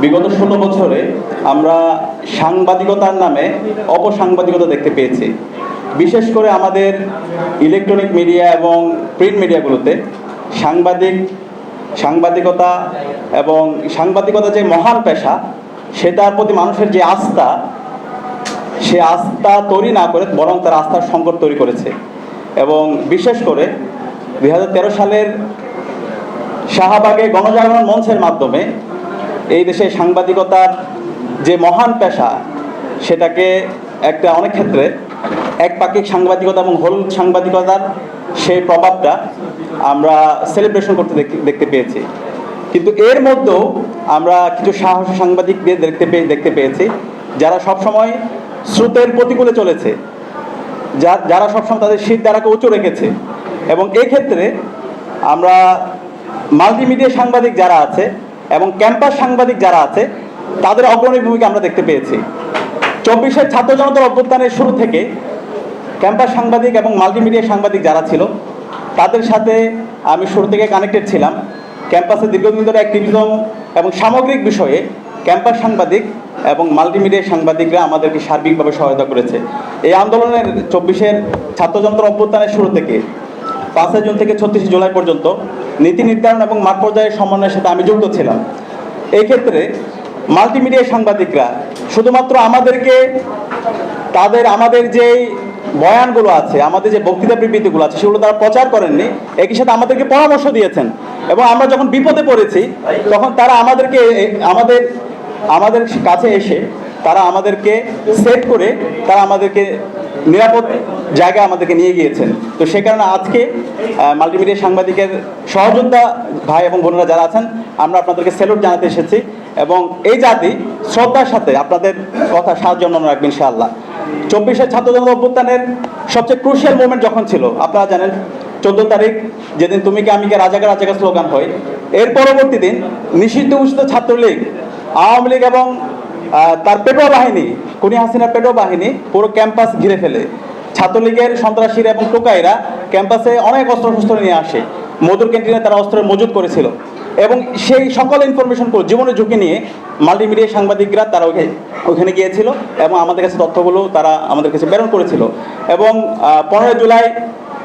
বিগত ষোলো বছরে আমরা সাংবাদিকতার নামে অপসাংবাদিকতা দেখতে পেয়েছি। বিশেষ করে আমাদের ইলেকট্রনিক মিডিয়া এবং প্রিন্ট মিডিয়াগুলোতে সাংবাদিক, সাংবাদিকতা এবং সাংবাদিকতা যে মহান পেশা, সেটার প্রতি মানুষের যে আস্থা, সে আস্থা তৈরি না করে বরং তার আস্থার সংকট তৈরি করেছে। এবং বিশেষ করে দু হাজার তেরো সালের শাহবাগে গণজাগরণ মঞ্চের মাধ্যমে এই দেশে সাংবাদিকতার যে মহান পেশা, সেটাকে একটা অনেক ক্ষেত্রে একপাক্ষিক সাংবাদিকতা এবং হলুদ সাংবাদিকতার সেই প্রভাবটা আমরা সেলিব্রেশন করতে দেখ- দেখতে পেয়েছি। কিন্তু এর মধ্যেও আমরা কিছু সাহসী সাংবাদিকদের দেখতে পেয়ে দেখতে পেয়েছি, যারা সবসময় স্রোতের প্রতিকূলে চলেছে, যা- যারা সবসময় তাদের শীত দ্বারাকে উঁচু রেখেছে এবং এক্ষেত্রে আমরা মাল্টিমিডিয়া সাংবাদিক যারা আছে এবং ক্যাম্পাস সাংবাদিক যারা আছে, তাদের অগ্রণী ভূমিকা আমরা দেখতে পেয়েছি। চব্বিশের ছাত্র জনতার অভ্যুত্থানের শুরু থেকে ক্যাম্পাস সাংবাদিক এবং মাল্টিমিডিয়া সাংবাদিক যারা ছিল, তাদের সাথে আমি শুরু থেকে কানেক্টেড ছিলাম। ক্যাম্পাসে দীর্ঘদিন ধরে অ্যাক্টিভিজম এবং সামগ্রিক বিষয়ে ক্যাম্পাস সাংবাদিক এবং মাল্টিমিডিয়া সাংবাদিকরা আমাদেরকে সার্বিকভাবে সহায়তা করেছে। এই আন্দোলনের চব্বিশের ছাত্রযন্ত্র অভ্যুত্থানের শুরু থেকে পাঁচই জুন থেকে ছত্রিশে জুলাই পর্যন্ত নীতি নির্ধারণ এবং মাঠ পর্যায়ের সমন্বয়ের সাথে আমি যুক্ত ছিলাম। এই ক্ষেত্রে মাল্টিমিডিয়া সাংবাদিকরা শুধুমাত্র আমাদেরকে তাদের, আমাদের যেই বয়ানগুলো আছে, আমাদের যে বক্তৃতা বিবৃতিগুলো আছে, সেগুলো তারা প্রচার করেননি। একই সাথে আমাদেরকে পরামর্শ দিয়েছেন এবং আমরা যখন বিপদে পড়েছি, তখন তারা আমাদেরকে, আমাদের আমাদের কাছে এসে তারা আমাদেরকে সেট করে তারা আমাদেরকে নিরাপদ জায়গায় আমাদেরকে নিয়ে গিয়েছেন। তো সে কারণে আজকে মাল্টিমিডিয়া সাংবাদিকের সহযোদ্ধা ভাই এবং বোনেরা যারা আছেন, আমরা আপনাদেরকে স্যালুট জানাতে এসেছি এবং এই জাতি শ্রদ্ধার সাথে আপনাদের কথা সাহায্য মনে রাখবেন ইনশাআল্লাহ। চব্বিশের ছাত্র জনতা অভ্যুত্থানের সবচেয়ে ক্রুশিয়াল মোমেন্ট যখন ছিল, আপনারা জানেন, চোদ্দ তারিখ যেদিন তুমি কে, আমি কে রাজাকে রাজাকে স্লোগান হয়, এর পরবর্তী দিন নিষিদ্ধ ঘোষিত ছাত্রলীগ, আওয়ামী লীগ এবং তার পেটো বাহিনী কুনি হাসিনার পেটো বাহিনী পুরো ক্যাম্পাস ঘিরে ফেলে। ছাত্রলীগের সন্ত্রাসীরা এবং টোকাইরা ক্যাম্পাসে অনেক অস্ত্র শস্ত্র নিয়ে আসে। মধুর ক্যান্টিনে তারা অস্ত্র মজুত করেছিল। এবং সেই সকল ইনফরমেশন জীবনের ঝুঁকি নিয়ে মাল্টিমিডিয়া সাংবাদিকরা তারা ওখানে গিয়েছিল এবং আমাদের কাছে তথ্যগুলো তারা আমাদের কাছে প্রেরণ করেছিল। এবং পনেরোই জুলাই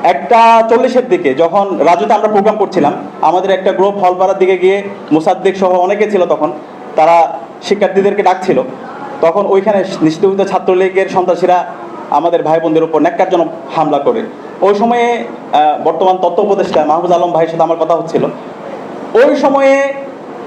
একটা চল্লিশের দিকে যখন রাজুতে আমরা প্রোগ্রাম করছিলাম, আমাদের একটা গ্রুপ হলপাড়ার দিকে গিয়ে মুসাদ্দিক সহ অনেকে ছিল তখন, তারা শিক্ষার্থীদেরকে ডাকছিল। তখন ওইখানে নিশ্চিত ছাত্রলীগের সন্ত্রাসীরা আমাদের ভাই বোনদের উপর ন্যাক্কারজনক হামলা করে। ওই সময়ে বর্তমান তত্ত্ব উপদেষ্টা মাহবুজ আলম ভাইয়ের সাথে আমার কথা হচ্ছিল। ওই সময়ে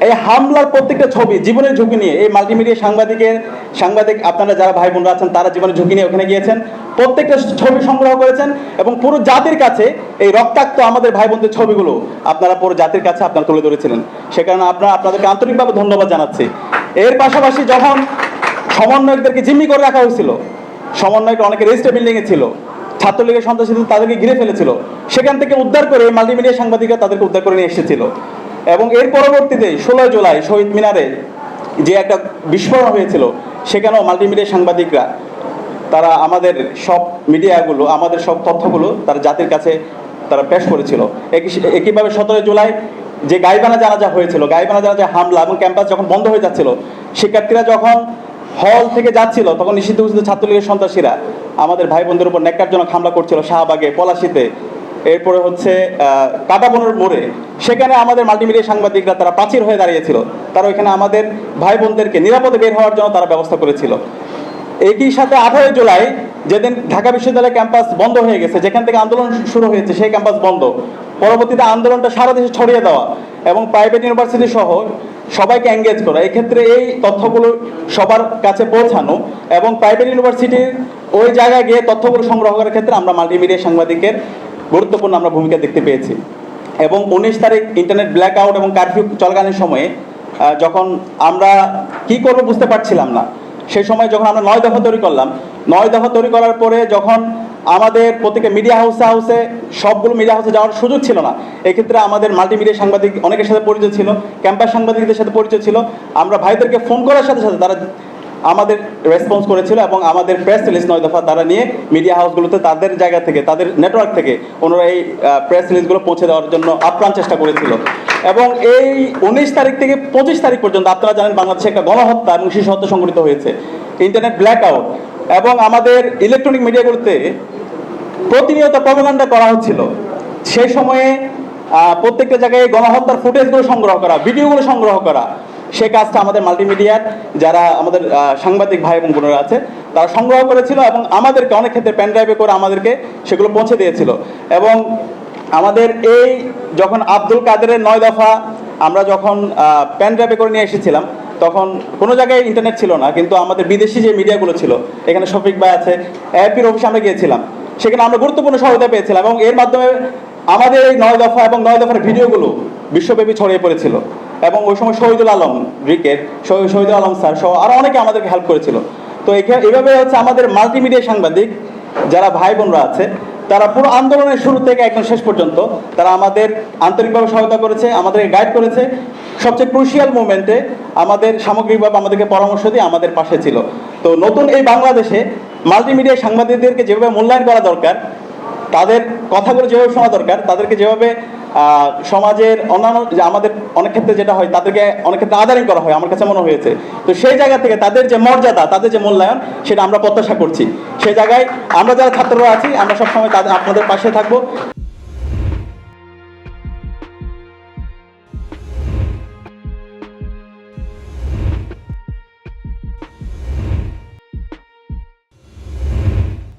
এই হামলার প্রত্যেকটা ছবি, জীবনের ঝুঁকি নিয়ে, এই মাল্টিমিডিয়া সাংবাদিকের, সাংবাদিক, আপনারা যারা ভাই বোনরা আছেন, তারা জীবনের ঝুঁকি নিয়ে ওখানে গিয়েছেন, প্রত্যেকটা ছবি সংগ্রহ করেছেন এবং পুরো জাতির কাছে এই রক্তাক্ত আমাদের ভাই বোনদের ছবিগুলো আপনারা পুরো জাতির কাছে আপনারা তুলে ধরেছিলেন। সে কারণে আপনারা আপনাদেরকে আন্তরিকভাবে ধন্যবাদ জানাচ্ছি। এর পাশাপাশি যখন সমন্বয়কদেরকে জিম্মি করে রাখা হয়েছিল সমন্বয়করা অনেকে রেজিস্টার বিল্ডিংয়ে ছিল, ছাত্রলীগের সন্ত্রাসীদের তাদেরকে ঘিরে ফেলেছিল। সেখান থেকে উদ্ধার করে মাল্টিমিডিয়া সাংবাদিকরা তাদেরকে উদ্ধার করে নিয়ে এসেছিল। এবং এর পরবর্তীতে ষোলোই জুলাই শহীদ মিনারে যে একটা বিস্ফোরণ হয়েছিল, সেখানেও মাল্টিমিডিয়া সাংবাদিকরা, তারা আমাদের সব মিডিয়াগুলো, আমাদের সব তথ্যগুলো তারা জাতির কাছে তারা পেশ করেছিল। একই- একইভাবে সতেরোই জুলাই যে গাইবানা জানাজা হয়েছিল গাইবানা জানাজা হামলা এবং ক্যাম্পাস যখন বন্ধ হয়ে যাচ্ছিল, শিক্ষার্থীরা যখন হল থেকে যাচ্ছিল, তখন নিষিদ্ধ ঘোষিত ছাত্রলীগের সন্ত্রাসীরা আমাদের ভাই বোনদের উপর ন্যাক্কারজনক হামলা করছিল শাহবাগে, পলাশিতে। এরপরে হচ্ছে কাটাবনের মোড়ে। সেখানে আমাদের মাল্টিমিডিয়া সাংবাদিকরা তারা প্রাচীর হয়ে দাঁড়িয়েছিল। তারা ওইখানে আমাদের ভাই বোনদেরকে নিরাপদে বের হওয়ার জন্য তারা ব্যবস্থা করেছিল। একই সাথে আঠারোই জুলাই যেদিন ঢাকা বিশ্ববিদ্যালয় ক্যাম্পাস বন্ধ হয়ে গেছে, যেখান থেকে আন্দোলন শুরু হয়েছে, সেই ক্যাম্পাস বন্ধ। পরবর্তীতে আন্দোলনটা সারা দেশে ছড়িয়ে দেওয়া। এবং প্রাইভেট ইউনিভার্সিটি সহ সবাইকে এঙ্গেজ করা। এই ক্ষেত্রে এই তথ্যগুলো সবার কাছে পৌঁছানো এবং প্রাইভেট ইউনিভার্সিটির ওই জায়গায় গিয়ে তথ্যগুলো সংগ্রহ করার ক্ষেত্রে আমরা মাল্টিমিডিয়া সাংবাদিকের গুরুত্বপূর্ণ আমরা ভূমিকা দেখতে পেয়েছি। এবং উনিশ তারিখ ইন্টারনেট ব্ল্যাক আউট এবং কারফিউ চলকালীন সময়ে যখন আমরা কি করব বুঝতে পারছিলাম না। সেই সময় যখন আমরা নয় দফা তৈরি করলাম, নয় দফা তৈরি করার পরে যখন আমাদের প্রত্যেকে মিডিয়া হাউসে হাউসে সবগুলো মিডিয়া হাউসে যাওয়ার সুযোগ ছিল না। এক্ষেত্রে আমাদের মাল্টিমিডিয়া সাংবাদিক অনেকের সাথে পরিচয় ছিল ক্যাম্পাস সাংবাদিকদের সাথে পরিচয় ছিল। আমরা ভাইদেরকে ফোন করার সাথে সাথে তারা আমাদের রেসপন্স করেছিল এবং আমাদের প্রেস রিলিজ নয় দফা তারা নিয়ে মিডিয়া হাউসগুলোতে তাদের জায়গা থেকে, তাদের নেটওয়ার্ক থেকে ওনারা এই প্রেস রিলিজগুলো পৌঁছে দেওয়ার জন্য আপ্রাণ চেষ্টা করেছিল। এবং এই উনিশ তারিখ থেকে পঁচিশ তারিখ পর্যন্ত আপনারা জানেন বাংলাদেশে একটা গণহত্যা এবং শিশু হত্যা সংঘটিত হয়েছে। ইন্টারনেট ব্ল্যাক আউট এবং আমাদের ইলেকট্রনিক মিডিয়াগুলোতে প্রতিনিয়ত প্রপাগান্ডা করা হচ্ছিল। সেই সময়ে প্রত্যেকটা জায়গায় গণহত্যার ফুটেজগুলো সংগ্রহ করা, ভিডিওগুলো সংগ্রহ করা। সে কাজটা আমাদের মাল্টিমিডিয়ার যারা আমাদের সাংবাদিক ভাই এবং বোনেরা আছে, তারা সংগ্রহ করেছিল এবং আমাদেরকে অনেক ক্ষেত্রে পেন ড্রাইভে করে আমাদেরকে সেগুলো পৌঁছে দিয়েছিল। এবং আমাদের এই যখন আব্দুল কাদেরের নয় দফা, আমরা যখন পেন ড্রাইভে করে নিয়ে এসেছিলাম, তখন কোনো জায়গায় ইন্টারনেট ছিল না, কিন্তু আমাদের বিদেশি যে মিডিয়াগুলো ছিল, এখানে শফিক ভাই আছে এপির অফিসে আমরা গিয়েছিলাম। সেখানে আমরা গুরুত্বপূর্ণ সহায়তা পেয়েছিলাম এবং এর মাধ্যমে আমাদের এই নয় দফা এবং নয় দফার ভিডিওগুলো বিশ্বব্যাপী ছড়িয়ে পড়েছিল এবং ওই সময় শহীদুল আলম শহীদ শহীদুল আলম স্যার সহ আরও অনেকে আমাদেরকে হেল্প করেছিল। তো এভাবে হচ্ছে আমাদের মাল্টিমিডিয়া সাংবাদিক যারা ভাই বোনরা আছে, তারা পুরো আন্দোলনের শুরু থেকে একদম শেষ পর্যন্ত তারা আমাদের আন্তরিকভাবে সহায়তা করেছে, আমাদেরকে গাইড করেছে। সবচেয়ে ক্রুশিয়াল মোমেন্টে আমাদের সামগ্রিকভাবে আমাদেরকে পরামর্শ দিয়ে আমাদের পাশে ছিল। তো নতুন এই বাংলাদেশে মাল্টিমিডিয়া সাংবাদিকদেরকে যেভাবে মূল্যায়ন করা দরকার, তাদের কথাগুলো যেভাবে শোনা দরকার, তাদেরকে যেভাবে সমাজের অন্যান্য আমাদের অনেক ক্ষেত্রে যেটা হয়, তাদেরকে অনেক ক্ষেত্রে আদারিং করা হয়, আমার কাছে মনে হয়েছে। তো সেই জায়গা থেকে তাদের যে মর্যাদা, তাদের যে মূল্যায়ন, সেটা আমরা প্রত্যাশা করছি। সেই জায়গায় আমরা যারা ছাত্ররা আছি, আমরা সবসময় তাদের, আপনাদের পাশে থাকব।